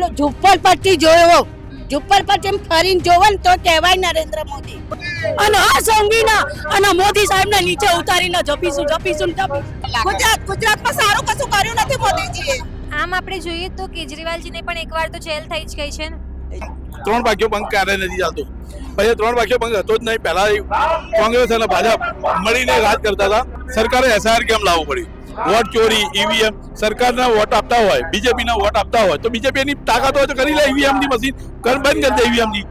તો ઝુંપડપટ્ટી જોયો ઝુંપડપટ્ટી ફરીને જોવો ને તો કહેવાય નરેન્દ્ર મોદી. અને આ સંગીના અને મોદી સાહેબને નીચે ઉતારીને જપીશું જપીશું ગુજરાત ગુજરાતમાં સારું કશું કર્યું નથી મોદીજીએ. આમ આપણે જોઈએ તો કેજરીવાલજીને પણ એકવાર તો જેલ થઈ જ ગઈ છે ને. ત્રણ વાક્યો ભંગ ક્યારે નથી ચાલતું. પછી ત્રણ વાક્યો ભંગ હતો જ નહીં. પહેલા કોંગ્રેસ અને ભાજપ મળીને રાજ કરતા હતા. સરકારે એસઆર કેમ લાવવું પડ્યું? વોટ ચોરી ઈવીએમ સરકારના વોટ આપતા હોય બીજેપીના વોટ આપતા હોય તો બીજેપી એની તાકાત હોય તો કરી લે ઈવીએમની મશીન કર બંધ કરી દે ઈવીએમની.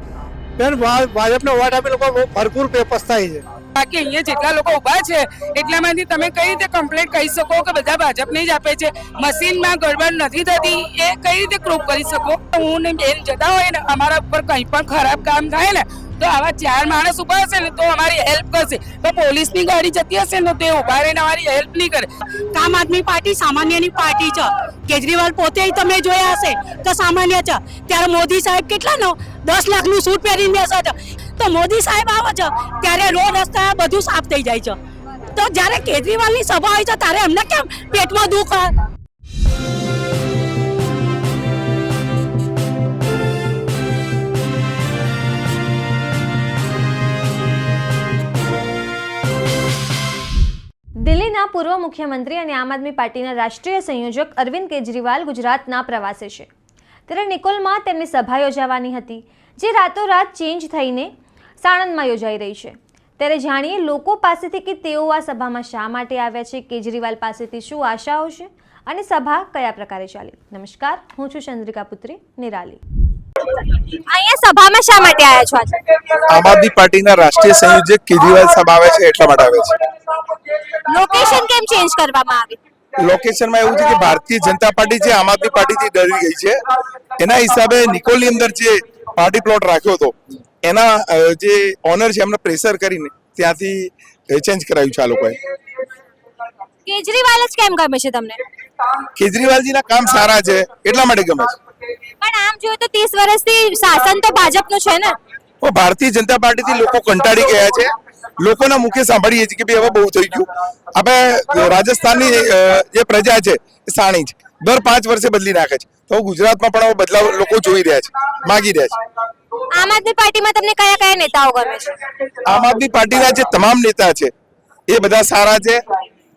બેન ભાજપને વોટ આપી લોકો ભરપૂર પસ્તાય છે. બાકી અહીંયા જેટલા લોકો ઊભા છે એટલામાંથી તમે કઈ રીતે કમ્પ્લેટ કહી શકો કે બધા ભાજપને જ આપે છે? મશીનમાં ગડબડ નથી થતી એ કઈ રીતે પ્રૂફ કરી શકો? હું ને બેન જતા હોય ને અમારા ઉપર કંઈ પણ ખરાબ કામ થાય ને તો આવા ચાર માણસ ઊભા હશે ને તો અમારી હેલ્પ કરશે. પણ પોલીસની ગાડી જતી હશે ને તે ઊભા રહીને અમારી હેલ્પ નહીં કરે. આમ આદમી પાર્ટી સામાન્યની પાર્ટી છે. કેજરીવાલ પોતે તમે જોયા હશે તો સામાન્ય છે. ત્યારે મોદી સાહેબ કેટલાનો દસ લાખનું સૂટ પહેરીને બેસે છે. તો મોદી સાહેબ આવે છે, ત્યારે રોડ, રસ્તા બધું સાફ થઈ જાય છે. તો જ્યારે કેજરીવાલની સભા હોય છે, ત્યારે એમને કેમ પેટમાં દુખ દિલ્હીના પૂર્વ મુખ્યમંત્રી અને આમ આદમી પાર્ટીના રાષ્ટ્રીય સંયોજક અરવિંદ કેજરીવાલ ગુજરાતના પ્રવાસે છે. ત્યારે નિકોલમાં તેમની સભા યોજાવાની હતી, જે રાતોરાત ચેન્જ થઈને સાણંદમાં યોજાઈ રહી છે. ત્યારે જાણીએ લોકો પાસેથી કે તેઓ આ સભામાં શા માટે આવ્યા છે, કેજરીવાલ પાસેથી શું આશાઓ છે અને સભા કયા પ્રકારે ચાલી. નમસ્કાર, હું છું ચંદ્રિકા પુત્રી, નિરાલી. અહીંયા સભામાં શા માટે આવ્યા છો આજે? આમ આદમી પાર્ટીના રાષ્ટ્રીય સંયોજક કેજરીવાલ સાહેબ આવે છે એટલા માટે આવે છે. લોકેશન કેમ ચેન્જ કરવામાં આવી? લોકેશનમાં એવું છે કે ભારતીય જનતા પાર્ટી જે આમ આદમી પાર્ટીથી ડરી ગઈ છે એના હિસાબે નિકોલની અંદર જે પાર્ટી પ્લોટ રાખ્યો હતો એના જે ઓનર છે એમને પ્રેશર કરીને ત્યાંથી ચેન્જ કરાવ્યું છે આ લોકોએ. કેજરીવાલ જ કેમ ગમે છે તમને? કેજરીવાલજીના કામ સારા છે એટલા માટે ગમે છે. પણ આમ જોઈએ તો ત્રીસ વર્ષથી શાસન તો ભાજપનું છે ને. ભારતીય જનતા પાર્ટીથી લોકો કંટાળી ગયા છે. લોકોના મુખે સાંભળીએ છીએ કે ભાઈ હવે બહુ થઈ ગયું. આપણે રાજસ્થાનની જે પ્રજા છે એ સાણી છે. દર પાંચ વર્ષે બદલી નાખે છે. તો ગુજરાતમાં પણ હવે બદલાવ લોકો જોઈ રહ્યા છે માગી રહ્યા છે. આમ આદમી પાર્ટીમાં તમને કયા કયા નેતાઓ ગમે છે? આમ આદમી પાર્ટીના જે તમામ નેતા છે એ બધા સારા છે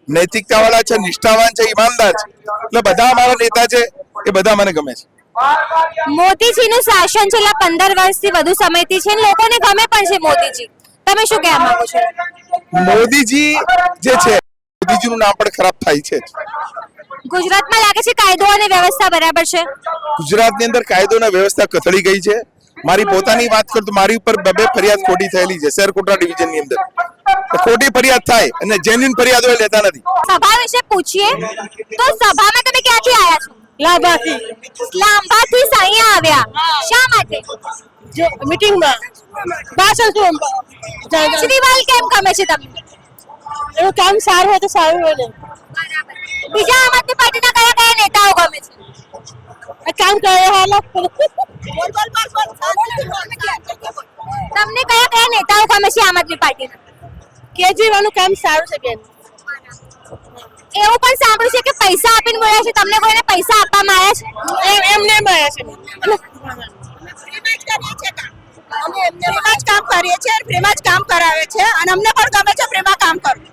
નૈતિકતા વાળા છે નિષ્ઠાવાન છે ઈમાનદાર છે. એટલે બધા અમારા નેતા છે એ બધા મને ગમે છે. મોદીજીનું શાસન છેલ્લા પંદર વર્ષથી વધુ સમયથી છે લોકોને ગમે પણ છે મોદીજી તમે શું કહેવા માંગો છો? મોદીજી જે છે મોદીજીનું નામ પણ ખરાબ થાય છે. ગુજરાતમાં લાગે છે કાયદો અને વ્યવસ્થા બરાબર છે? ગુજરાતની અંદર કાયદો અને વ્યવસ્થા કથળી ગઈ છે. મારી પોતાની વાત કરું તો મારી ઉપર બબે ફરિયાદ ખોટી થયેલી છે શેરકોટા ડિવિઝનની અંદર. ખોટી ફરિયાદ થાય અને જેન્યુન ફરિયાદો લેતા નથી. સભા વિશે પૂછીએ. તો સભામાં તમે ક્યાંથી આવ્યા છો? લાભાર્થી લાંબાથી અહીંયા આવ્યા. શા માટે? જો મીટિંગમાં. ભાષણ શું? કેજરીવાલ કેમ ગમે છે તમને? એનું કામ સારું હોય તો સારું હોય ને. બીજા આમ આદમી પાર્ટીના કયા કયા નેતાઓ ગમે છે? કામ કરે હાલો તમને કયા કયા નેતાઓ ગમે છે આમ આદમી પાર્ટીના? કેજરીવાલનું કામ સારું છે બેન. એવું પણ સાંભળ્યું છે કે પૈસા આપીને મળ્યા છે? તમને કોઈને પૈસા આપવામાં આવ્યા છે? એમ એમને મળ્યા છે. અમે ફ્રીમાં જ કામ કરીએ છીએ અને ફ્રીમાં જ કામ કરાવે છે અને અમને પણ ગમે છે ફ્રીમાં કામ કરવું.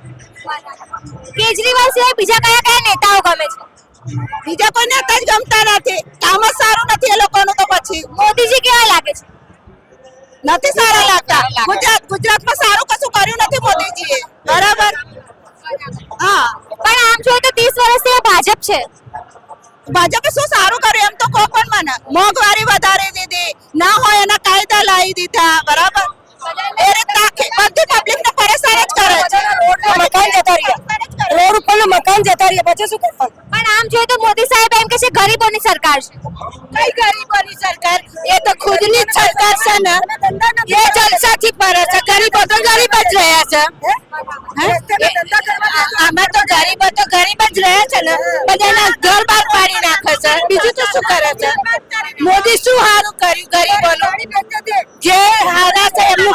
કેજરીવાલ સિવાય બીજા કયા કયા નેતાઓ ગમે છે? બીજા કોઈ નેતા જ ગમતા નથી. કામ જ સારું નથી એ લોકોનું તો પછી. મોદીજી કેવા લાગે છે? નથી સારા લાગતા. ગુજરાત ગુજરાતમાં સારું કશું કર્યું નથી મોદીજીએ. બરાબર? જોઈએ ત્રીસ વર્ષથી એ ભાજપ છે. ભાજપે શું સારું કર્યું એમ તો કોઈ પણ મને મોંઘવારી વધારી દીધી. ના હોય એના કાયદા લાવી દીધા. બરાબર? ને મકાન જતા રોડ પછી શું કરવાનું? પણ આમ જોઈએ તો મોદી સાહેબ એમ કે છે ગરીબોની સરકાર છે. કઈ ગરીબોની સરકાર? એ તો ખુદની સરકાર છે ને. એ જલસાથી ફરે છે. ગરીબો તો ગરીબ જ રહ્યા છે. આમાં તો ગરીબો તો ગરીબ જ રહ્યા છે ને. બધાના ઘર બાર પાડી નાખે છે. બીજું તો શું કરે છે? મોદી શું સારું કર્યું ગરીબોનું? જે હારા છે એમનું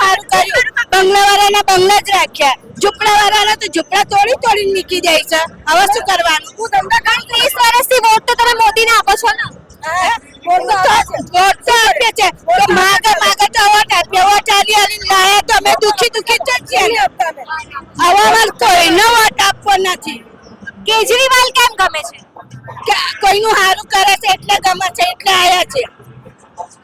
બંગલા બંગલા જ રાખ્યા. ઝૂંપડા વાળાના તો ઝૂંપડા તોડી તોડી નીકળી જાય છે. હવે શું કરવાનું? હું તમને કહું ત્રીસ વર્ષથી વોટ તો તમે મોદીને આપો છો ને? વોટ તો લાયા તો અમે દુખી દુખી જ છીએ. હવે અમારે કોઈનો વોટ આપવો કેજરીવાલ કેમ ગમે છે? કોઈનું સારું કરે છે એટલે ગમે છે એટલે આયા છે.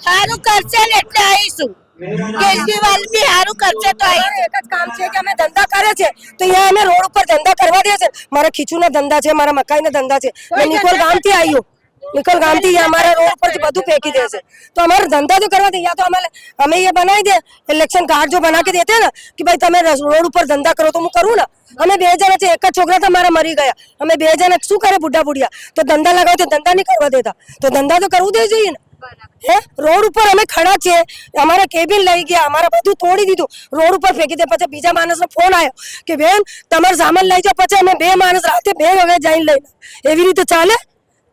સારું કરશે ને એટલે આવીશું કેજરીવાલ બી સારું કરશે તો એક જ કામ છે કે અમે ધંધા કરે છે તો અહીંયા અમે રોડ ઉપર ધંધા કરવા દે છે. મારા ખીચુના ધંધા છે મારા મકાઈના ધંધા છે. મેં નિકોલ ગામથી આવ્યો નિકોલ ગામથી અમારા રોડ પર બધું ફેંકી દે છે. તો અમારો ધંધા તો કરવા દે યા તો અમે અમે એ બનાવી દે. ઇલેક્શન કાર્ડ જો બના કે દેતે ને કે ભાઈ તમે રોડ ઉપર ધંધા કરો તો હું કરું ને. અમે બે જણા છે એક જ છોકરા તો મારા મરી ગયા. અમે બે જણા શું કરે બુઢા બુઢિયા? તો ધંધા લગાવ તો ધંધા નહીં કરવા દેતા. તો ધંધા તો કરવું દે જોઈએ ને. હે? રોડ ઉપર અમે ખડા છે અમારા કેબિન લઈ ગયા અમારા બધું તોડી દીધું. રોડ ઉપર ફેંકી દે પછી બીજા માણસનો ફોન આવ્યો કે બેન તમારો સામાન લઈ જાઓ. પછી અમે બે માણસ રાતે બે વાગે જઈને લઈને એવી રીતે ચાલે?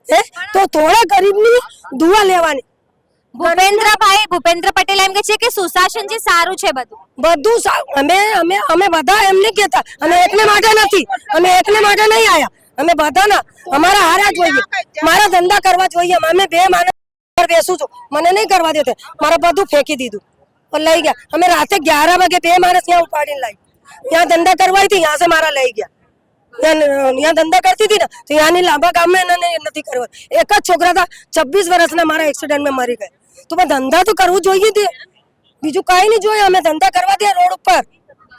હે? તો થોડા ગરીબની દુઆ લેવાની. ભૂપેન્દ્રભાઈ ભૂપેન્દ્ર પટેલ એમ કે છે કે સુશાસન જે સારું છે બધું. બધું અમે અમે અમે બધા એમ નહીં કહેતા. અમે એકને માટે નથી. અમે એકને માટે નહીં આયા. અમે બધાના. અમારા હારા જોઈએ મારા ધંધા કરવા જોઈએ અમે બે માણસ पर बेसू छू मैंने नहीं करवा देते मारे बधु फेंकी दीदू और लई गया हमें रात ग्यारह वगे बे मानस यहाँ उपाड़ी लाई यहाँ धंधा करवाई थी यहाँ से मारा लई गया यहाँ धंधा करती थी ना तो यहाँ लांबा काम में नहीं करव एक छोकरा था छब्बीस वर्ष ने मारा एक्सीडेंट में मरी गए तो मैं धंधा तो करव जो थे बीजू कहीं नहीं जो हमें धंधा करवा दिया रोड पर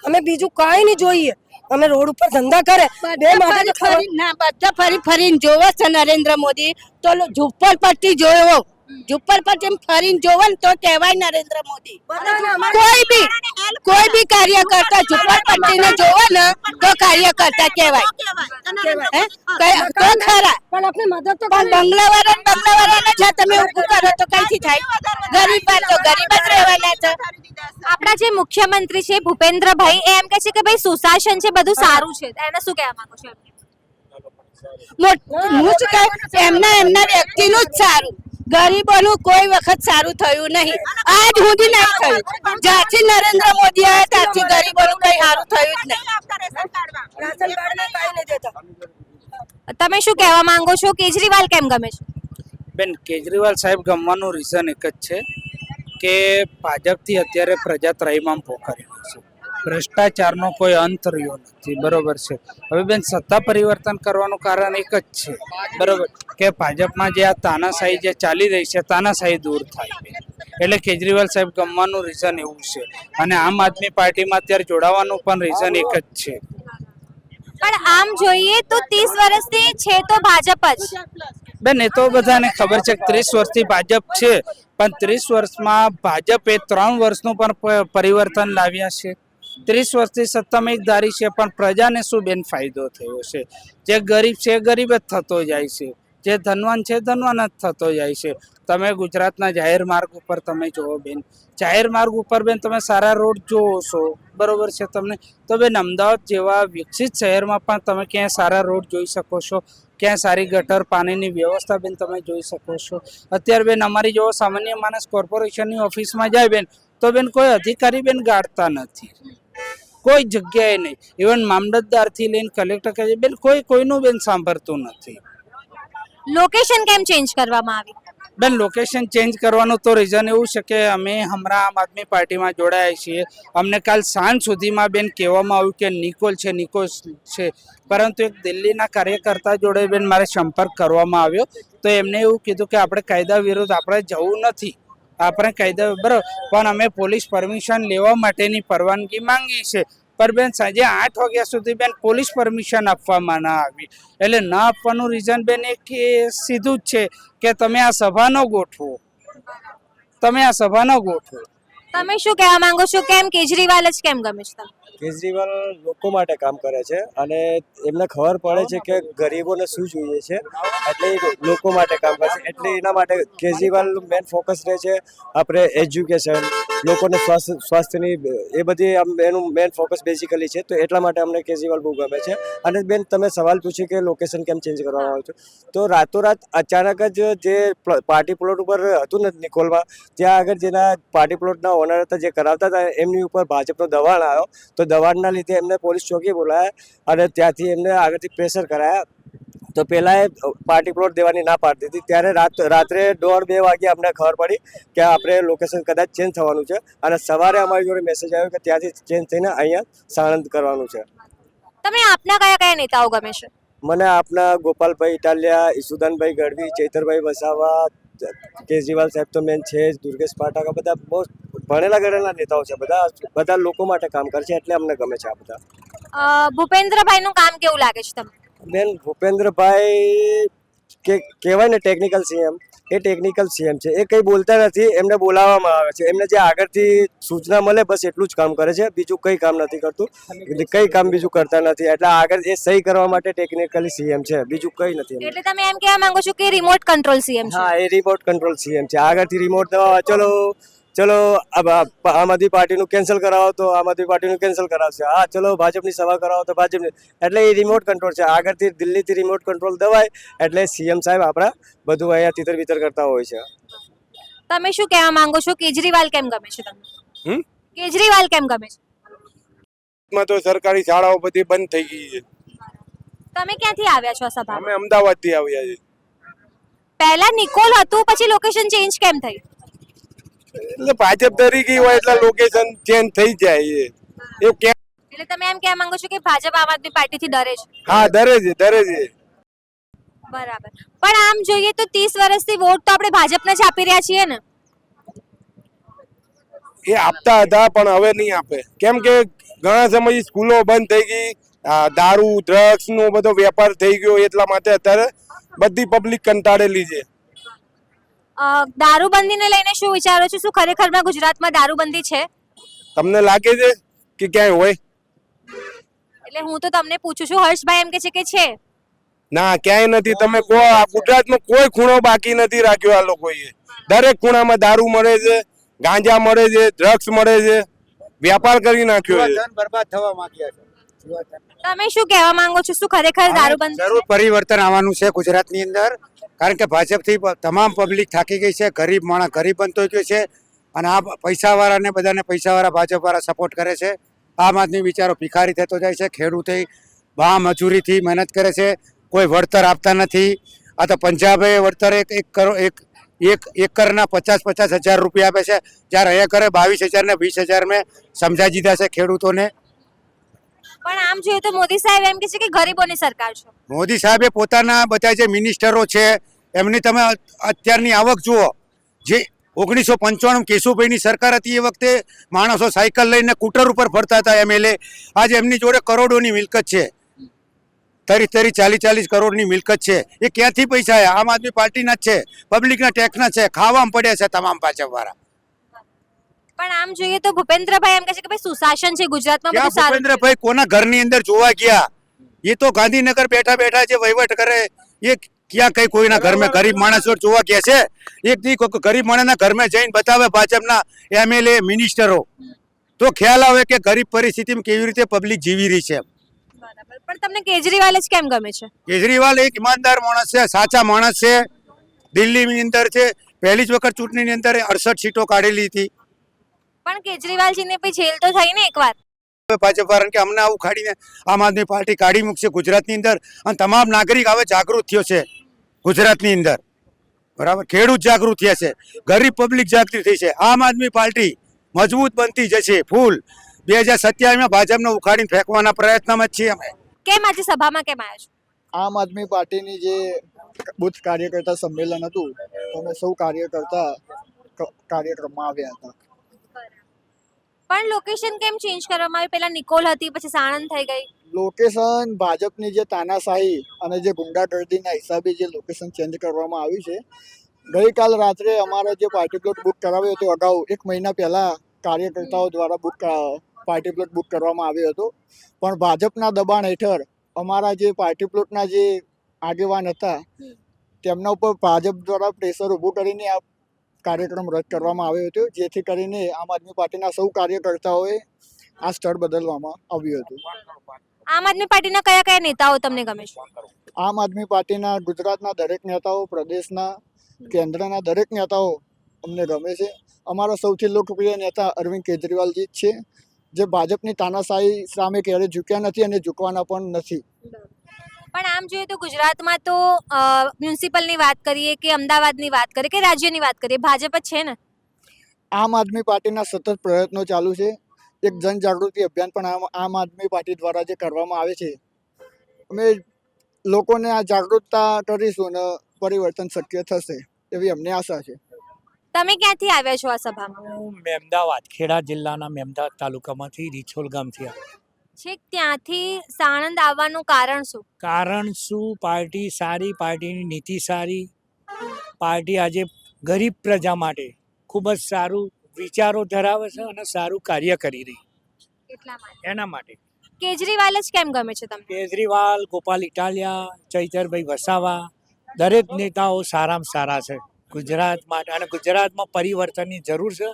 हमें बीजू कहीं नहीं जो हमें रोड पर धंधा करे फरी, फरी, जो नरेंद्र मोदी तो झुप्पड़पट्टी जो ઝુંપડપટ્ટી ફરીને જોવે ને તો કહેવાય નરેન્દ્ર મોદી. કોઈ બી કોઈ બી કાર્યકર્તા ઝુંપડપટ્ટીને જોવે ને તો કાર્યકર્તા કહેવાય? તો ખરા. પણ આપણે મદદ તો પણ બંગલાવાળા ને જ્યાં તમે ઊભું કરો તો કઈથી થાય. ગરીબ તો ગરીબ જ રહેવાના છે. આપણા જે મુખ્યમંત્રી છે ભૂપેન્દ્રભાઈ એમ કે છે કે ભાઈ સુશાસન છે બધું સારું છે. એને શું કહેવા માંગો છો મોટ- હું શું કહું એમના એમના વ્યક્તિનું જ સારું. ગરીબોનું કોઈ વખત સારું થયું નહીં. આજ સુધી નહીં થયું. જ્યાંથી નરેન્દ્ર મોદી આવ્યા ત્યાંથી ગરીબોનું કઈ સારું થયું જ નહીં. રાશન કાર્ડમાં કાંઈ નહીં દેતા. તમે શું કહેવા માંગો છો? કેજરીવાલ કેમ ગમે છે? બેન કેજરીવાલ સાહેબ ગમવાનું રીઝન એક જ છે કે ભાજપથી અત્યારે પ્રજા ત્રાહિમામ પોકારી રહી છે. ભ્રષ્ટાચારનો કોઈ અંત રહ્યો નથી. બરોબર છે. હવે બેન સત્તા પરિવર્તન કરવાનું કારણ એક જ છે. બરોબર. કે ભાજપમાં જે આ તાનાશાહી જે ચાલી રહી છે તાનાશાહી દૂર થાય એટલે કેજરીવાલ સાહેબ ગમવાનું રીઝન એવું છે. અને આમ આદમી પાર્ટીમાં અત્યારે જોડાવાનું પણ રીઝન એક જ છે. પણ આમ જોઈએ તો ત્રીસ વર્ષથી છે તો ભાજપ જ. બેન એ તો બધાને ખબર છે કે ત્રીસ વર્ષથી ભાજપ છે. પણ ત્રીસ વર્ષમાં ભાજપે ત્રણ વર્ષનું પણ પરિવર્તન લાવ્યા છે. ત્રીસ વર્ષથી સત્તામાં એક ધારી છે, પણ પ્રજાને શું બેન ફાયદો થયો છે? જે ગરીબ છે ગરીબ જ થતો જાય છે. જે ધનવાન છે ધનવાન જ થતો જાય છે. તમે ગુજરાતના જાહેર માર્ગ ઉપર તમે જુઓ બેન. જાહેર માર્ગ ઉપર બેન તમે સારા રોડ જોવો છો. બરોબર છે તમને? તો બેન અમદાવાદ જેવા વિકસિત શહેરમાં પણ તમે ક્યાંય સારા રોડ જોઈ શકો છો? ક્યાં સારી ગટર પાણીની વ્યવસ્થા બેન તમે જોઈ શકો છો? અત્યારે બેન અમારી જેવો સામાન્ય માણસ કોર્પોરેશનની ઓફિસમાં જાય બેન, તો બેન કોઈ અધિકારી બેન ગાળતા નથી. કોઈ જગ્યાએ નહીં. ઇવન મામલતદારથી લઈને કલેક્ટર કહે બેન કોઈ કોઈનું બેન સાંભળતું નથી. લોકેશન કેમ ચેન્જ કરવામાં આવી? બેન લોકેશન ચેન્જ કરવાનું તો રીઝન એવું છે કે અમે હમણાં આમ આદમી પાર્ટીમાં જોડાયા છીએ. અમને કાલ સાંજ સુધીમાં બેન કહેવામાં આવ્યું કે નિકોલ છે નિકોલ છે. પરંતુ એક દિલ્હીના કાર્યકર્તા જોડે બેન મારે સંપર્ક કરવામાં આવ્યો. તો એમને એવું કીધું કે આપણે કાયદા વિરુદ્ધ આપણે જવું નથી. આપણે કાયદા બરાબર. પણ અમે પોલીસ પરમિશન લેવા માટેની પરવાનગી માંગી છે. પર બેન, સાંજે આઠ વાગ્યા સુધી બેન પોલીસ પરમિશન આપવામાં ના આવી. એટલે ન આપવાનું રીઝન બેન એક સીધું જ છે કે તમે આ સભાનો ગોઠવો. તમે આ સભાનો ગોઠવો. તમે શું કહેવા માંગો છો? કેમ? કેજરીવાલ જ કેમ ગમે છે કેજરીવાલ લોકો માટે કામ કરે છે અને એમને ખબર પડે છે કે ગરીબોને શું જોઈએ છે. એટલે લોકો માટે કામ કરે છે. એટલે એના માટે કેજરીવાલ મેન ફોકસ રહે છે. આપણે એજ્યુકેશન લોકોને સ્વાસ્થ્ય સ્વાસ્થ્યની, એ બધી આમ એનું મેન ફોકસ બેઝિકલી છે. તો એટલા માટે અમને કેજરીવાલ બહુ ગમે છે. અને બેન, તમે સવાલ પૂછ્યું કે લોકેશન કેમ ચેન્જ કરવામાં આવ્યું છે તો રાતોરાત અચાનક જ જે પાર્ટી પ્લોટ ઉપર હતું ને નિકોલમાં, ત્યાં આગળ જેના પાર્ટી પ્લોટના ઓનર હતા, જે કરાવતા હતા, એમની ઉપર ભાજપનો દબાણ આવ્યો. તો દબાણના લીધે એમને પોલીસ ચોકી બોલાયા અને ત્યાંથી એમને આગળથી પ્રેશર કરાયા. તો પહેલા એ પાર્ટી પ્લોટ દેવાની ના પાડતી હતી. ત્યારે રાત રાત્રે દોઢ બે વાગે અમને ખબર પડી કે આપણે લોકેશન કદાચ ચેન્જ થવાનું છે અને સવારે અમારી જોડે મેસેજ આવ્યો કે ત્યાંથી ચેન્જ થઈને અહીંયા સાણંદ કરવાનું છે. તમે આપના કયા કયા નેતાઓ ગમે છે? મને આપના ગોપાલભાઈ ઇટાલિયા ઈસુદાનભાઈ ગઢવી ચૈતરભાઈ વસાવા કેજરીવાલ સાહેબ તો મેન છે જ દુર્ગેશ પાઠક બધા બહુ ભણેલા ગણેલા નેતાઓ છે. બધા બધા લોકો માટે કામ કરે છે એટલે અમને ગમે છે આ બધા. ભૂપેન્દ્રભાઈનું કામ કેવું લાગે છે તમને? બેન ભૂપેન્દ્રભાઈ કે કહેવાય ને ટેકનિકલ સીએમ એ ટેકનિકલ સીએમ છે. એ કંઈ બોલતા નથી એમને બોલાવવામાં આવે છે. એમને જે આગળથી સૂચના મળે બસ એટલું જ કામ કરે છે. બીજું કંઈ કામ નથી કરતું. કંઈ કામ બીજું કરતા નથી. એટલે આગળ એ સહી કરવા માટે ટેકનિકલી સીએમ છે. બીજું કંઈ નથી એટલે તમે એમ કહેવા માંગો છો કે રિમોટ કંટ્રોલ સીએમ છે? હા એ રિમોટ કંટ્રોલ સીએમ છે. આગળથી રિમોટ દવા ચલો. ચલો આમ આદમી પાર્ટીનું કેન્સલ કરાવો તો આમ આદમી પાર્ટીનું કેન્સલ કરાવશે. હા ચલો ભાજપની સભા કરાવો તો ભાજપની. એટલે એ રિમોટ કંટ્રોલ છે. આગળથી દિલ્હીથી રિમોટ કંટ્રોલ દવાય. એટલે સીએમ સાહેબ આપણા બધું અહીંયા તિતર બિતર કરતા હોય છે. તમે શું કહેવા માંગો છો? કેજરીવાલ કેમ ગમે છે તમને? હમ? કેજરીવાલ કેમ ગમે છે? માં તો સરકારી શાળાઓ બધી બંધ થઈ ગઈ છે. તમે ક્યાંથી આવ્યા છો સભા સભામાં? અમે અમદાવાદથી આવ્યા છે પહેલા નિકોલ હતું પછી લોકેશન ચેન્જ કેમ થઈ એટલે ભાજપ તરીકે હોય એટલે લોકેશન ચેન્જ થઈ જાય એ. એટલે તમે એમ કહેવા માંગો છો કે ભાજપ આમ આદમી પાર્ટીથી ડરે છે? હા ડરે છે ડરે છે. બરાબર. પણ આમ જોઈએ તો ત્રીસ વર્ષથી વોટ તો આપણે ભાજપને જ આપી રહ્યા છીએ ને? એ આપતા હતા પણ હવે નહીં આપે. કેમ કે ઘણા સમય સ્કૂલો બંધ થઈ ગઈ દારૂ ડ્રગ્સ નો બધો વેપાર થઈ ગયો એટલા માટે અત્યારે બધી પબ્લિક કંટાળેલી છે. દારૂબંધીને લઈને શું વિચારો છો? શું ખરેખરમાં ગુજરાતમાં દારૂબંધી છે? તમને લાગે છે કે ક્યાંય હોય? એટલે હું તો તમને પૂછું છું હર્ષભાઈ એમ કે છે કે છે? ના ક્યાંય નથી. તમે કહો આ ગુજરાતમાં કોઈ ખૂણો બાકી નથી રાખ્યો આ લોકોએ. દરેક ખૂણામાં દારૂ મળે છે ગાંજા મળે છે ડ્રગ્સ મળે છે વ્યાપાર કરી નાખ્યો છે. બરબાદ થવા માંગ્યા છે. તમે શું કહેવા માંગો છો? શું ખરેખર દારૂબંધી જરૂર પરિવર્તન આવવાનું છે ગુજરાતની અંદર. કારણ કે ભાજપથી તમામ પબ્લિક થાકી ગઈ છે ગરીબ માણસ ગરીબ બનતો ગયો છે અને આ પૈસાવાળાને બધાને પૈસાવાળા ભાજપવાળા સપોર્ટ કરે છે. આમ આદમી બિચારો ભિખારી થતો જાય છે ખેડૂતે બા મજૂરીથી મહેનત કરે છે કોઈ વળતર આપતા નથી. આ તો પંજાબે વળતર એક એક કરો એક એક એકરના પચાસ પચાસ હજાર રૂપિયા આપે છે. જ્યારે અહીંયા કરે બાવીસ હજાર ને વીસ હજાર મેં સમજાવી દીધા છે ખેડૂતોને. પણ આમ જોઈએ તો મોદી સાહેબ એમ કે છે કે ગરીબોની સરકાર છે. મોદી સાહેબે પોતાના બધા જે મિનિસ્ટરો છે એમની તમે અત્યારની આવક જુઓ. જે ઓગણીસો પંચાણું કેશુભાઈની સરકાર હતી એ વખતે માણસો સાયકલ લઈને કૂટર ઉપર ફરતા હતા એમએલએ આજે એમની જોડે કરોડોની મિલકત છે. તરી તરી ચાલીસ ચાલીસ કરોડની મિલકત છે. એ ક્યાંથી પૈસા આવ્યા આમ આદમી પાર્ટીના જ છે. પબ્લિકના ટેક્સના છે. ખાવામાં પડ્યા છે તમામ ભાજપવાળા પણ આમ જોઈએ તો ભૂપેન્દ્રભાઈ એમ કહે છે કે ભાઈ સુશાસન છે ગુજરાતમાં બધું સારું ભૂપેન્દ્રભાઈ? કોના ઘરની અંદર જોવા ગયા? એ તો ગાંધીનગર બેઠા બેઠા જે વહીવટ કરે એ ક્યાં કઈ કોઈના ઘરમાં ગરીબ માણસો જોવા ગયા છે. એક દી ગરીબ માણસના ઘરમાં જઈને બતાવે ભાજપના એમએલએ મિનિસ્ટરો. તો ખ્યાલ આવે કે ગરીબ પરિસ્થિતિમાં કેવી રીતે પબ્લિક જીવી રહી છે. પણ તમને કેજરીવાલ જ કેમ ગમે છે? કેજરીવાલ એક ઈમાનદાર માણસ છે સાચા માણસ છે. દિલ્હીની અંદર છે. પહેલી જ વખત ચૂંટણીની અંદર અડસઠ સીટો કાઢેલી હતી. પણ કેજરીવાલજીને પછી જેલ તો થઈ ને એકવાર? ભાજપ વાળાને કે અમને આવું કાઢીને આમ આદમી પાર્ટી કાઢી મૂકશે ગુજરાતની અંદર. અને તમામ નાગરિક હવે જાગૃત થયો છે. ગુજરાતની અંદર. બરાબર? ખેડૂત જાગૃત થયા છે. ગરીબ પબ્લિક જાગૃત થઈ છે. આમ આદમી પાર્ટી મજબૂત બનતી જશે ફૂલ. બે હજાર સત્યાવીસમાં ભાજપને ઉખાડીને ફેંકવાના પ્રયત્નમાં જ છીએ અમે. કેમ આજે સભામાં કેમ આવ્યા છો? આમ આદમી પાર્ટીની જે બુથ કાર્યકર્તા સંમેલન હતું અમે સૌ કાર્યકર્તા કાર્યક્રમમાં આવ્યા હતા. પણ લોકેશન કેમ ચેન્જ કરવામાં આવી? પહેલા નિકોલ હતી પછી સાણંદ થઈ ગઈ. લોકેશન ભાજપની જે તાનાશાહી અને જે ગુંડાગર્દીના હિસાબે જે લોકેશન ચેન્જ કરવામાં આવ્યું છે. ગઈકાલ રાત્રે અમારો જે પાર્ટી પ્લોટ બુક કરાવ્યો હતો અગાઉ એક મહિના પહેલાં કાર્યકર્તાઓ દ્વારા બુક પાર્ટી પ્લોટ બુક કરવામાં આવ્યો હતો. પણ ભાજપના દબાણ હેઠળ અમારા જે પાર્ટી પ્લોટના જે આગેવાન હતા તેમના ઉપર ભાજપ દ્વારા પ્રેશર ઊભું કરીને આ કાર્યક્રમ રદ કરવામાં આવ્યો હતો જેથી કરીને આમ આદમી પાર્ટીના સૌ કાર્યકર્તાઓએ આ સ્થળ બદલવામાં આવ્યું હતું. આમ આદમી પાર્ટીના કયા કયા નેતાઓ તમને ગમે છે? આમ આદમી પાર્ટીના ગુજરાતના દરેક નેતાઓ પ્રદેશના કેન્દ્રના દરેક નેતાઓ અમને ગમે છે. અમારા સૌથી લોકપ્રિય નેતા અરવિંદ કેજરીવાલજી જ છે જે ભાજપની તાનાશાહી સામે ક્યારેય ઝૂક્યા નથી અને ઝૂકવાના પણ નથી. પણ આમ જોઈએ તો ગુજરાતમાં તો મ્યુનિસિપલની વાત કરીએ કે અમદાવાદની વાત કરીએ કે રાજ્યની વાત કરીએ ભાજપ જ છે ને? આમ આદમી પાર્ટીના સતત પ્રયત્નો ચાલુ છે. એક જનજાગૃતિ અભિયાન પણ આમ આમ આદમી પાર્ટી દ્વારા જે કરવામાં આવે છે. અમે લોકોને આ જાગૃતતા કરીશું અને પરિવર્તન શક્ય થશે એવી અમને આશા છે. તમે ક્યાંથી આવ્યા છો આ સભામાં? હું મેમદાવાદ ખેડા જિલ્લાના મેમદાવાદ તાલુકામાંથી રીછોલ ગામથી આવ્યો. છેક ત્યાંથી સાણંદ આવવાનું કારણ શું? કારણ શું? પાર્ટી સારી પાર્ટીની નીતિ સારી. પાર્ટી આજે ગરીબ પ્રજા માટે ખૂબ જ સારું વિચારો ધરાવે છે અને સારું કાર્ય કરી રહી. એટલા માટે? એના માટે. કેજરીવાલ જ કેમ ગમે છે તમને? કેજરીવાલ ગોપાલ ઇટાલિયા ચૈતરભાઈ વસાવા દરેક નેતાઓ સારામાં સારા છે. ગુજરાત માટે અને ગુજરાતમાં પરિવર્તનની જરૂર છે.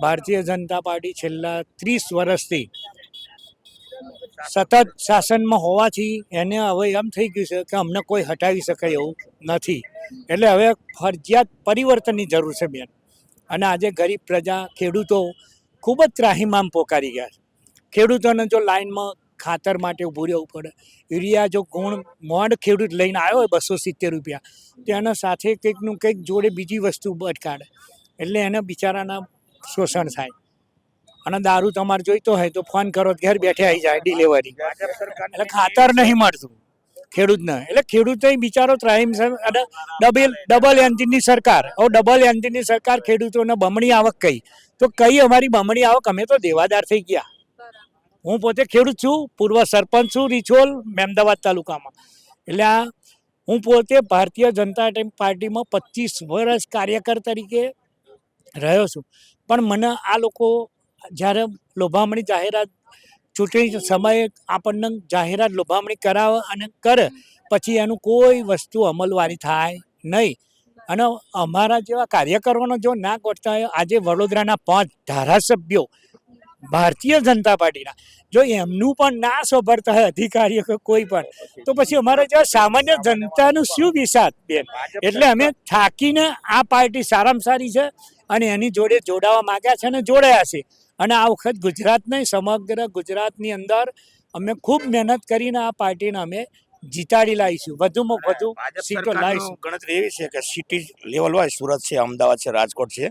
ભારતીય જનતા પાર્ટી છેલ્લા ત્રીસ વર્ષથી સતત શાસનમાં હોવાથી એને હવે એમ થઈ ગયું છે કે અમને કોઈ હટાવી શકે એવું નથી. એટલે હવે ફરજિયાત પરિવર્તનની જરૂર છે બેન. અને આજે ગરીબ પ્રજા, ખેડૂતો ખૂબ જ ત્રાહીમામ પોકારી ગયા છે. ખેડૂતોને જો લાઇનમાં ખાતર માટે ઊભું રહેવું પડે, યુરિયા જો ગુણ, મોડ ખેડૂત લઈને આવ્યો હોય બસો સિત્તેર રૂપિયા, તો એના સાથે કંઈકનું કંઈક જોડે બીજી વસ્તુ અટકાડે એટલે એને બિચારાના શોષણ થાય. અને દારૂ તમારે જોઈતો હોય તો ફોન કરો ઘેર બેઠે આવી જાય ડિલિવરી એટલે ખાતર નહીં મળતું. ખેડૂતને એટલે ખેડૂતો બિચારો ત્રાહીમ ડબલ ડબલ એન્જિનની સરકાર. હવે ડબલ એન્જિનની સરકાર ખેડૂતોને બમણી આવક કહી. તો કઈ અમારી બમણી આવક અમે તો દેવાદાર થઈ ગયા. હું પોતે ખેડૂત છું પૂર્વ સરપંચ છું રિછોલ મહેમદાવાદ તાલુકામાં. એટલે આ હું પોતે ભારતીય જનતા પાર્ટીમાં પચીસ વર્ષ કાર્યકર તરીકે રહ્યો છું. પણ મને આ લોકો જ્યારે લોભામણી જાહેરાત ચૂંટણી સમયે આપણને જાહેરાત લોભામણી કરાવે અને કરે પછી એનું કોઈ વસ્તુ અમલવારી થાય નહીં. અને અમારા જેવા કાર્યકરોનો જો ના ગોઠતા હોય આજે વડોદરાના પાંચ ધારાસભ્યો ભારતીય જનતા પાર્ટીના જો એમનું પણ ના સોભરતા હોય અધિકારીઓ કોઈ પણ તો પછી અમારા જેવા સામાન્ય જનતાનું શું વિશાદ બેન? એટલે અમે થાકીને આ પાર્ટી સારામાં સારી છે. અને એની જોડે જોડાવા માંગ્યા છે અને જોડાયા છે. અને આ વખત ગુજરાત નહીં સમગ્ર ગુજરાતની અંદર અમે ખૂબ મહેનત કરીને આ પાર્ટીને અમે જીતાડી લાવીશું. વધુમાં વધુ સીટો લાવીશું. ગણતરી એવી છે કે સિટી લેવલ હોય સુરત છે અમદાવાદ છે રાજકોટ છે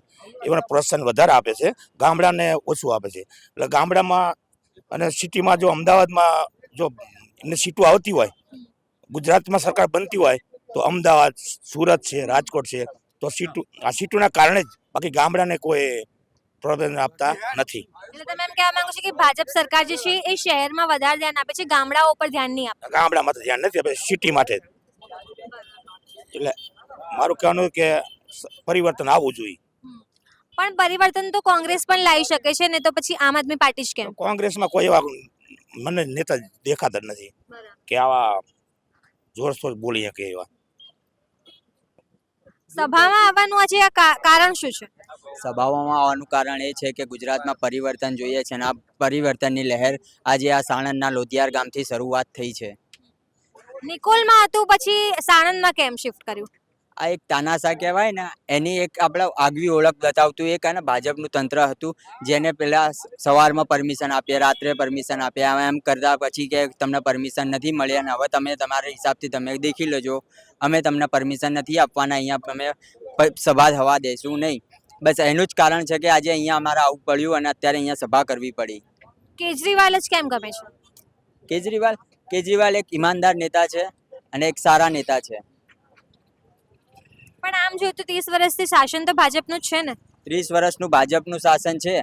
એમને પ્રોત્સાહન વધારે આપે છે ગામડાને ઓછું આપે છે. એટલે ગામડામાં અને સિટીમાં જો અમદાવાદમાં જો એમને સીટો આવતી હોય ગુજરાતમાં સરકાર બનતી હોય તો અમદાવાદ સુરત છે રાજકોટ છે તો સીટો આ સીટોના કારણે જ બાકી ગામડાને કોઈ પ્રોબ્લેમ આપતા નથી. એટલે તમે એમ કહેવા માંગો છો કે ભાજપ સરકાર જે છે એ શહેરમાં વધારે ધ્યાન આપે છે ગામડાઓ પર ધ્યાન નહીં આપે? ગામડામાં તો ધ્યાન નથી આપે સિટી માટે. એટલે મારું કહેવાનું કે પરિવર્તન આવવું જોઈએ. પણ પરિવર્તન તો કોંગ્રેસ પણ લાવી શકે છે ને તો પછી આમ આદમી પાર્ટી જ કેમ? કોંગ્રેસમાં કોઈ એવા મને નેતા દેખાતા નથી. કે આવા જોરશોર બોલી શકે એવા. સભામાં આવવાનું આજે આ કારણ શું છે? સભાઓમાં આવવાનું કારણ એ છે કે ગુજરાતમાં પરિવર્તન જોઈએ છે અને આ પરિવર્તનની લહેર આજે આ સાણંદના લોધિયાર ગામથી શરૂઆત થઈ છે. નિકોલમાં હતું પછી સાણંદમાં કેમ શિફ્ટ કર્યું? આ એક તાનાશા કહેવાય ને એની એક આપણે આગવી ઓળખ બતાવતું એક અને ભાજપનું તંત્ર હતું જેને પહેલાં સવારમાં પરમિશન આપીએ રાત્રે પરમિશન આમ એમ કરતા પછી કે તમને પરમિશન નથી મળી અને હવે તમે તમારા હિસાબથી તમે દેખી લેજો. અમે તમને પરમિશન નથી આપવાના અહીંયા અમે સભા થવા દેશું નહીં. બસ એનું જ કારણ છે કે આજે અહીંયા અમારે આવું પડ્યું અને અત્યારે અહીંયા સભા કરવી પડી. કેજરીવાલ જ કેમ ગમે છે? કેજરીવાલ કેજરીવાલ એક ઈમાનદાર નેતા છે અને એક સારા નેતા છે. પણ આમ જોયું તો ત્રીસ વર્ષથી શાસન તો ભાજપનું જ છે ને. ત્રીસ વર્ષનું ભાજપનું શાસન છે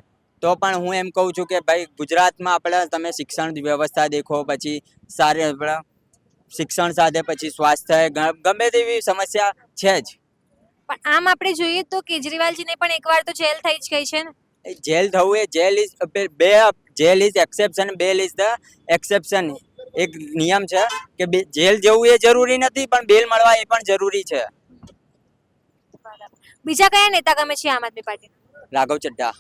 તો પણ હું એમ કહું છું કે ભાઈ ગુજરાતમાં આપણે તમે શિક્ષણ વ્યવસ્થા દેખો પછી સારી આપણે શિક્ષણ સાથે પછી સ્વાસ્થ્ય ગમે તેવી સમસ્યા છે જ. પણ આમ આપણે જોઈએ તો કેજરીવાલજીને પણ એકવાર તો જેલ થઈ જ ગઈ છે ને. જેલ થવું એ જેલ ઇઝ બે jail is exception bail is the exception. એક નિયમ છે કે જેલ જવું એ જરૂરી નથી પણ બેલ મળવા એ પણ જરૂરી છે. બીજા કયા નેતા ગમે છે આમ આદમી પાર્ટી રાઘવ ચડ્ડા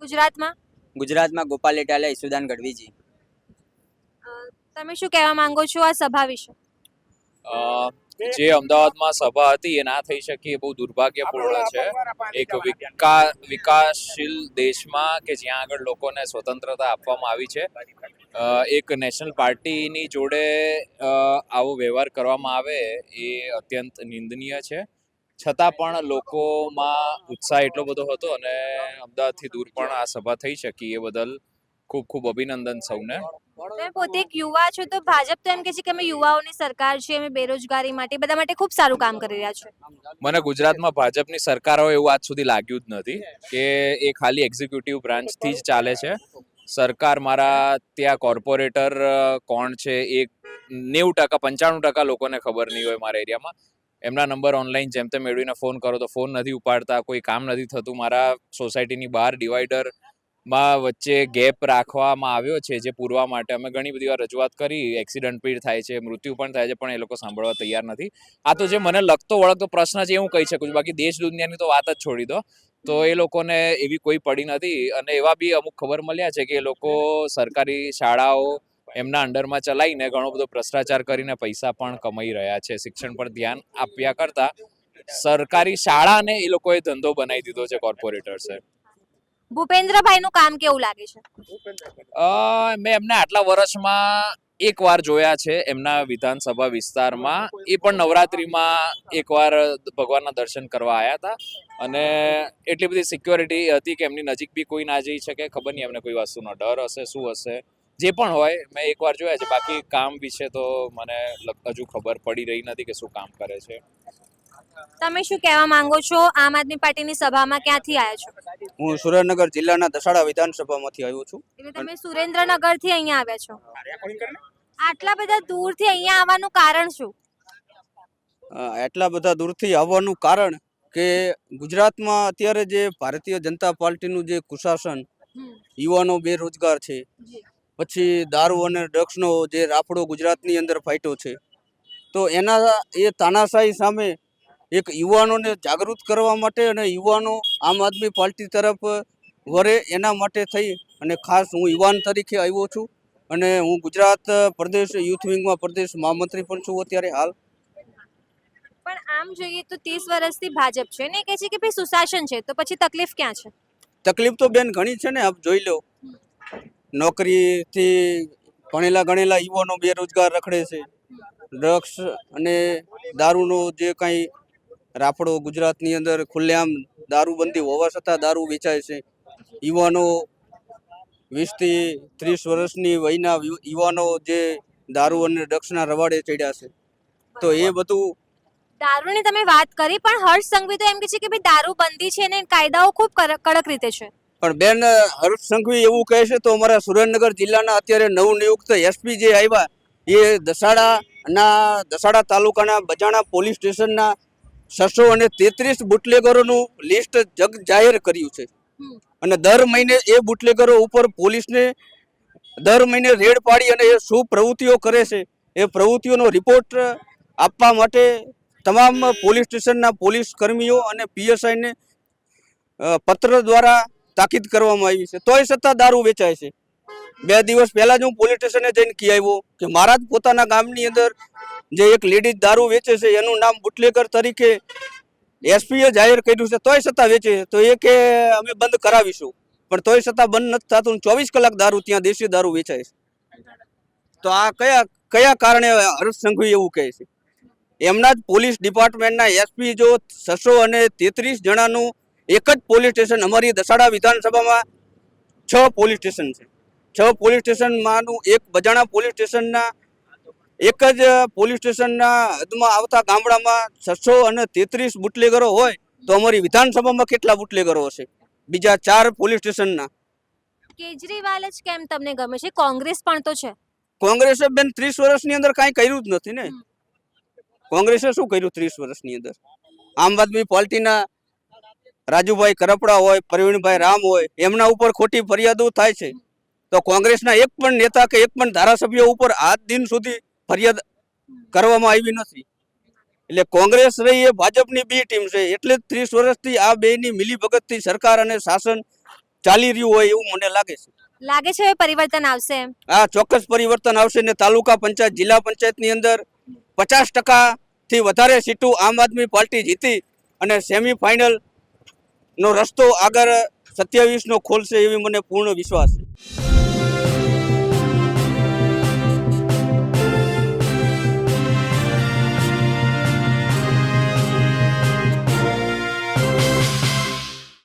ગુજરાતમાં? ગુજરાતમાં ગોપાલ ઇટાલિયા ઈસુદાન ગઢવીજી. તમે શું કહેવા માંગો છો આ સભા વિશે? જે અમદાવાદમાં સભા હતી એ ના થઈ શકી એ બહુ દુર્ભાગ્યપૂર્ણ છે. એક વિકાસશીલ દેશમાં કે જ્યાં આગળ લોકોને સ્વતંત્રતા આપવામાં આવી છે અ, એક નેશનલ પાર્ટીની જોડે અ, આવો વ્યવહાર કરવામાં આવે એ અત્યંત નિંદનીય છે. છતાં પણ લોકોમાં ઉત્સાહ એટલો બધો હતો અને અમદાવાદથી દૂર પણ આ સભા થઈ શકી એ બદલ ખૂબ ખૂબ અભિનંદન સૌને. તમે પોતે એક યુવા છો તો ભાજપ તો એમ કહે છે કે અમે યુવાઓની સરકાર છે અમે બેરોજગારી માટે બધા માટે ખૂબ સારું કામ કરી રહ્યા છે. મને ગુજરાતમાં ભાજપની સરકાર હોય એવું આજ સુધી લાગ્યું જ નથી કે એ ખાલી એક્ઝિક્યુટિવ બ્રાન્ચથી જ ચાલે છે. સરકાર મારા ત્યાં કોર્પોરેટર કોણ છે એ નેવું ટકા પંચાણું ટકા લોકોને ખબર નહીં હોય મારા એરિયામાં. એમના નંબર ઓનલાઈન જેમ તેમ મેળવીને ફોન કરો તો ફોન નથી ઉપાડતા, કોઈ કામ નથી થતું. મારા સોસાયટીની બહાર ડિવાઈડરમાં વચ્ચે ગેપ રાખવામાં આવ્યો છે જે પૂરવા માટે. અમે ઘણી બધી વાર રજૂઆત કરી એક્સિડન્ટ પણ થાય છે, મૃત્યુ પણ થાય છે, પણ એ લોકો સાંભળવા તૈયાર નથી. આ તો જે મને લગતો વળગતો પ્રશ્ન છે એ હું કહી શકું છું. બાકી દેશ દુનિયાની તો વાત જ છોડી દો. તો એ લોકોને એવી કોઈ પડી નથી. અને એવા બી અમુક ખબર મળ્યા છે કે એ લોકો સરકારી શાળાઓ એમના અંડરમાં ચલાવીને ઘણો બધો ભ્રષ્ટાચાર કરીને પૈસા પણ કમાઈ રહ્યા છે. શિક્ષણ પર ધ્યાન આપ્યા કરતા સરકારી શાળાને એ લોકોએ ધંધો બનાવી દીધો છે કોર્પોરેટર્સે ભૂપેન્દ્રભાઈનું કામ કેવું લાગે છે? મેં એમને આટલા વર્ષમાં એક વાર જોયા છે એમના વિધાનસભા વિસ્તારમાં. એ પણ નવરાત્રિમાં એકવાર ભગવાનના દર્શન કરવા આવ્યા હતા. અને એટલી બધી સિક્યોરિટી હતી કે એમની નજીક બી કોઈ ના જઈ શકે. ખબર નહીં એમને કોઈ વસ્તુનો ડર હશે શું હશે. જે પણ હોય મેં એકવાર જોયા છે. બાકી કામ વિશે તો મને હજુ ખબર પડી રહી નથી કે શું કામ કરે છે. તમે શું કહેવા માંગો છો? આમ આદમી પાર્ટીની સભામાં ક્યાંથી આવ્યા છો? હું સુરેન્દ્રનગર જિલ્લાના દસાડા વિધાનસભામાંથી આવ્યો છું. એટલે તમે સુરેન્દ્રનગરથી અહીંયા આવ્યા છો? આટલા બધા દૂરથી અહીંયા આવવાનું કારણ શું? એટલા બધા દૂરથી આવવાનું કારણ કે ગુજરાતમાં અત્યારે જે ભારતીય જનતા પાર્ટીનું જે કુશાસન યુવાનો બેરોજગાર છે પછી દારૂ અને ડ્રગ્સનો જે રાફડો ગુજરાતની અંદર ફાટ્યો છે. તો એના એ તાનાશાહી સામે એક યુવાનોને જાગૃત કરવા માટે અને યુવાનો આમ આદમી પાર્ટી તરફ વરે એના માટે થઈ અને ખાસ હું યુવાન તરીકે આવ્યો છું અને હું ગુજરાત પ્રદેશ યુથ વિંગમાં પ્રદેશ મહામંત્રી પણ છું અત્યારે હાલ. પણ આમ જોઈએ તો ત્રીસ વર્ષથી ભાજપ છે ને કહે છે કે ભાઈ સુશાસન છે તો પછી તકલીફ ક્યાં છે? તકલીફ તો બેન ઘણી છે ને આપ જોઈ લો. નોકરીથી ભણેલા ગણેલા યુવાનો બેરોજગાર રખડે છે. ડ્રગ્સ અને દારૂનો જે કાંઈ રાફડો ગુજરાતની અંદર ખુલ્લેઆમ દારૂબંધી હોવા છતાં દારૂ વેચાય છે. યુવાનો વીસથી ત્રીસ વર્ષની વયના યુવાનો જે દારૂ અને ડ્રગ્સના રવાડે ચડ્યા છે. તો એ બધું દારૂની તમે વાત કરી, પણ હર્ષ સંઘવી તો એમ કે છે કે ભાઈ દારૂ બંધી છે અને કાયદાઓ ખૂબ કડક રીતે છે. પણ બેન હર્ષ સંઘવી એવું કહે છે તો અમારા સુરેન્દ્રનગર જિલ્લાના અત્યારે નવનિયુક્ત એસપી જે આવ્યા એ દસાડાના દસાડા તાલુકાના બજાણા પોલીસ સ્ટેશનના છસો અને તેત્રીસ બુટલેગરોનું લિસ્ટ જગ જાહેર કર્યું છે. અને દર મહિને એ બુટલેગરો ઉપર પોલીસને દર મહિને રેડ પાડી અને એ શું પ્રવૃત્તિઓ કરે છે એ પ્રવૃત્તિઓનો રિપોર્ટ આપવા માટે તમામ પોલીસ સ્ટેશનના પોલીસ કર્મીઓ અને પીએસઆઈને પત્ર દ્વારા તાકીદ કરવામાં આવી છે. તોય છતાં દારૂ વેચાય છે. બે દિવસ પહેલા જ હું પોલીસ સ્ટેશને જઈને કહી આવ્યો કે મારા જ પોતાના ગામની અંદર જે એક લેડીઝ દારૂ વેચે છે, એનું નામ બુટલેકર તરીકે એસપીએ જાહેર કર્યું છે, તોય છતાં વેચે છે. તો એ કે અમે બંધ કરાવીશું. પણ તોય છતાં બંધ નથી થતું ચોવીસ કલાક દારૂ ત્યાં દેશી દારૂ વેચાય છે. તો આ કયા કયા કારણે હર્ષ સંઘવી એવું કહે છે? એમના જ પોલીસ ડિપાર્ટમેન્ટના એસપી જો છસો અને તેત્રીસ જણાનું એક જ પોલીસ સ્ટેશન અમારી દસાડા વિધાનસભામાં છ પોલીસ સ્ટેશન છે. છ પોલીસ સ્ટેશનમાંનું એક બજાણા પોલીસ સ્ટેશનના એક જ પોલીસ સ્ટેશનના હદમાં આવતા ગામડામાં છસો અને તેત્રીસ બુટલેગરો હોય તો અમારી વિધાનસભામાં કેટલા બુટલેગરો હશે? બીજા ચાર પોલીસ સ્ટેશનના. કેજરીવાલ જ કેમ તમને ગમે છે? કોંગ્રેસ પણ તો છે. કોંગ્રેસે બેન ત્રીસ વર્ષની અંદર કાંઈ કર્યું જ નથી ને. કોંગ્રેસે શું કર્યું ત્રીસ વર્ષની અંદર? આમ આદમી પાર્ટીના રાજુભાઈ કરપડા હોય પ્રવીણભાઈ રામ હોય એમના ઉપર ખોટી ફરિયાદો થાય છે. તો કોંગ્રેસના એક પણ નેતા કે એક પણ ધારાસભ્ય ઉપર આજ દિન સુધી ફરિયાદ કરવામાં આવી નથી. એટલે કોંગ્રેસ રહી એ ભાજપની બી ટીમ છે. એટલે ત્રીસ વર્ષથી આ બેની મિલીભગતથી સરકાર અને શાસન ચાલી રહ્યું હોય એવું મને લાગે છે. લાગે છે પરિવર્તન આવશે હા ચોક્કસ પરિવર્તન આવશે ને તાલુકા પંચાયત જિલ્લા પંચાયતની અંદર પચાસ ટકાથી વધારે સીટો આમ આદમી પાર્ટી જીતી અને સેમી ફાઇનલ નો રસ્તો આગળ સત્યાવીસ નો ખોલશે એવી મને પૂર્ણ વિશ્વાસ છે.